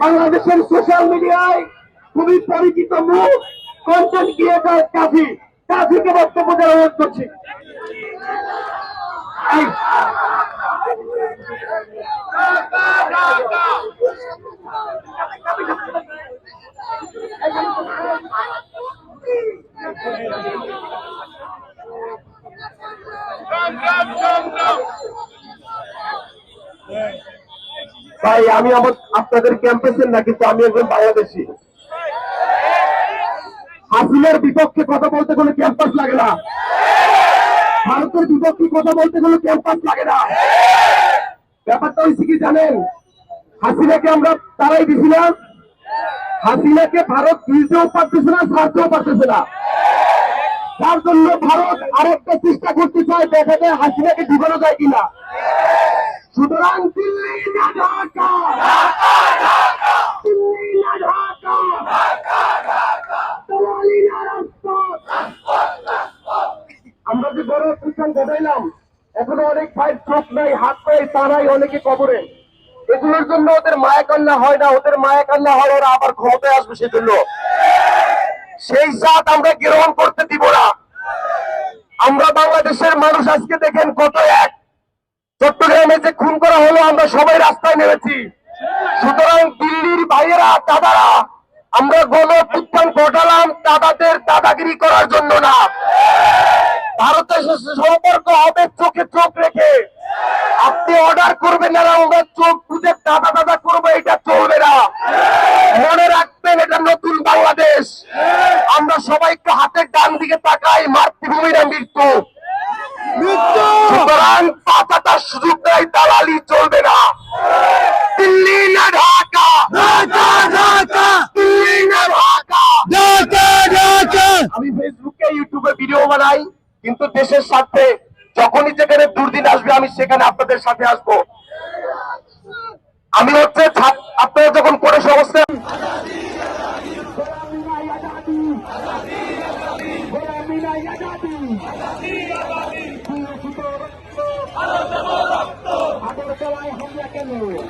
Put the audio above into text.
বাংলাদেশের সোশ্যাল মিডিয়ায় খুবই পরিচিত মুখ কন্টেন্ট ক্রিয়েটার কাফি। কাফিকে বক্তব্য দেওয়া অনুরোধ করছি। এই, ভাই, আমি আমার আপনাদের ক্যাম্পাসের না, কিন্তু আমি একজন বাংলাদেশি। হাসিনার বিপক্ষে কথা বলতে গেলে ক্যাম্পাস লাগে না। ভারতের বিপক্ষে কথা বলতে গেলে ক্যাম্পাস লাগে না। ব্যাপারটা হয়েছে কি জানেন? হাসিনাকে আমরা তারাই দিছিলাম হাসিনাকে ভারত তুলতেও পারতেছে না ছাড়তেও পারতেছে না। যার জন্য ভারত আরেকটা চেষ্টা করতে চায়, দেখা যায় হাসিনাকে ঢুকানো যায় কিনা। সুতরাং দিল্লি না ঢাকা। দিল্লি না ঢাকা। দালালি না রাজপথ। আমরা যে বড় অভ্যুত্থান ঘটাইলাম এখনও অনেক ভাই চোখ নাই, হাত নাই তা নাই, অনেকে কবরে। এগুলোর জন্য ওদের মায়া কান্না হয় না, ওদের মায়া কান্না হয় ওরা আবার ক্ষমতায় আসবে সেজন্য। সেই জাত আমরা গ্রহণ করতে দিব না। আমরা বাংলাদেশের মানুষ আজকে দেখেন কত এক চট্টগ্রামে যে খুন করা হলো, আমরা সবাই রাস্তায় নেমেছি। সুতরাং দিল্লির ভাইয়েরা, দাদারা, আমরা গণ উত্থান ঘটালাম দাদাদের দাদাগিরি করার জন্য না। ভারতের সম্পর্ক হবে চোখে চোখ রেখে। আপনি অর্ডার করবেন না, আমরা চোখ বুঝে দাদা দাদা করব, এটা চলবে না। মনে রাখবেন, এটা নতুন বাংলাদেশ। আমরা সবাই একটু হাতের ডান দিকে তাকাই, মাতৃভূমির মৃত্যু। দেওয়ার সুযোগ নাই দালালি চলবে না। দিল্লি না ঢাকা। দিল্লি না ঢাকা। আমি ফেসবুকে ইউটিউবে ভিডিও বানাই কিন্তু দেশের সাথে যখনই যেখানে দুর্দিন আসবে আমি সেখানে আপনাদের সাথে আসব। আমি হচ্ছে আপনারা যখন করে সমস্যা আজাদি। আজাদি। second rule.